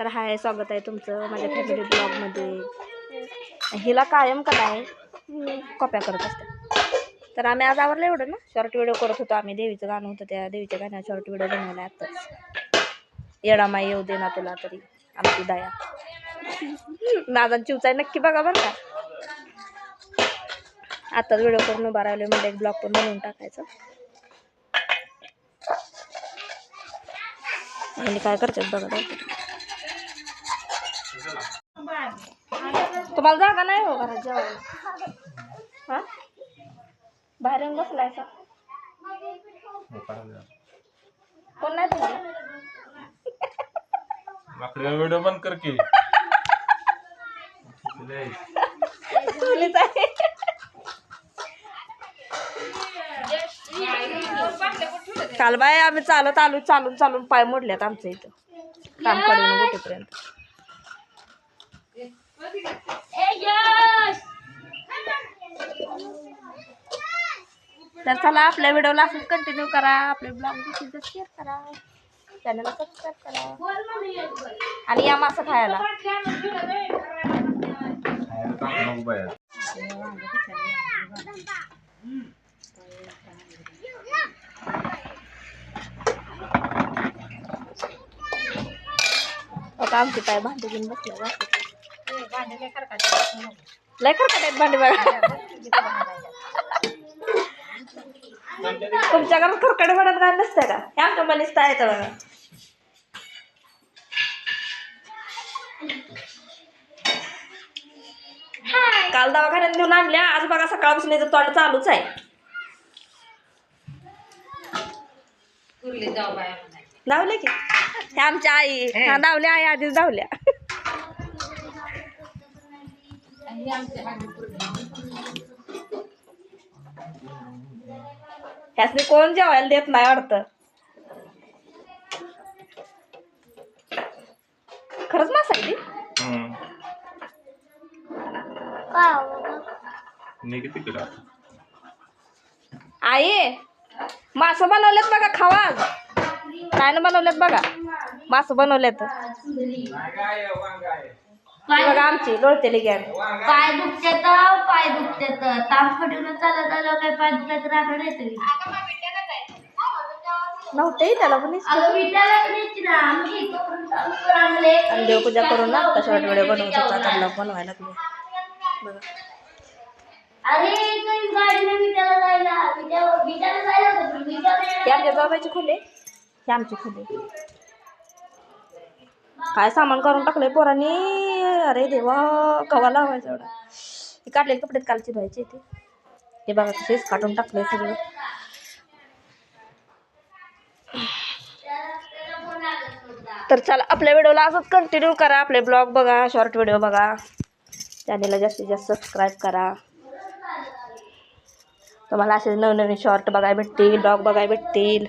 तर हाय स्वागत आहे तुमचं माझ्या फॅमिली ब्लॉगमध्ये. हिला कायम कला आहे कॉप्या करत असते. तर आम्ही आज आवरलं एवढं ना शॉर्ट व्हिडिओ करत होतो आम्ही. देवीचं गाणं होतं त्या देवीच्या गाण्यात शॉर्ट व्हिडिओ बनवला आत्ताच. येडामाई येऊ दे ना तुला तरी आमची दया. दादा चिवचाय नक्की बघा बरं का. आत्ताच व्हिडिओ करून उभा राहिले म्हणजे एक ब्लॉग पण बनवून टाकायचं. आणि काय करतात बघा. तुम्हाला जागा नाही हो घरात जेवायला? हा? बाहेर येऊन बसलाय असा कोण नाही तुम्ही व्हिडिओ बंद कर की. आहे. काल बाय आम्ही चालत आलो चालून चालून पाय मोडल्यात आमच्या इथं. कामकडून गोटीपर्यंत तर चला आपल्या व्हिडिओला असंच कंटिन्यू करा. आपले ब्लॉग शेअर करा. चॅनलला सबस्क्राईब करा. आणि या मासा खायला. नको आता आमचे पाय भांडे घेऊन बसले लय खरकट भांडे बघा. तुमच्या घरात खरकट भांडत घाल नसतं का? हे आमच्या मनीस आहे तर बघा. काल दवाखान्यात घेऊन आणल्या. आज बघा सकाळपासून याचं तोंड चालूच आहे. धावले की? हे आमच्या आई. हा धावल्या. आई आधीच धावल्या. ह्यासनी कोण जेवायला देत नाही वाटतं? खरंच मासा आहे ती? आई मासं बनवलेत बघा खावा काय ना बनवलेत बघा? मासं बनवलेत. ही बघा आमची लोळतेली गॅन पाय दुखतात पाय दुखतात ताप फटून चालत आलं काय पाय दुखतात राहणार नाही तरी नव्हते त्याला पण अगं ना. आम्ही चांगले आणि देवपूजा करून ना शॉर्ट व्हिडिओ बनवू शकतो? आता ब्लॉग बनवायला लागले बघा. अरे काही गाडीने जायला. विटा- जायला होतं हे आमच्या बाबाची खुले हे आमची खुले काय सामान करून टाकलंय पोरांनी? अरे देवा कवाला लावायचं एवढा? ती काढलेले कपडे कालचे धुवायचे ते. हे बघा तसेच काढून टाकले सगळं. तर चला आपल्या व्हिडिओला असंच कंटिन्यू करा. आपले ब्लॉग बघा शॉर्ट व्हिडिओ बघा. चॅनेलला जास्तीत जास्त सबस्क्राईब करा. तुम्हाला असे नवनवीन शॉर्ट बघायला भेटतील ब्लॉग बघायला भेटतील.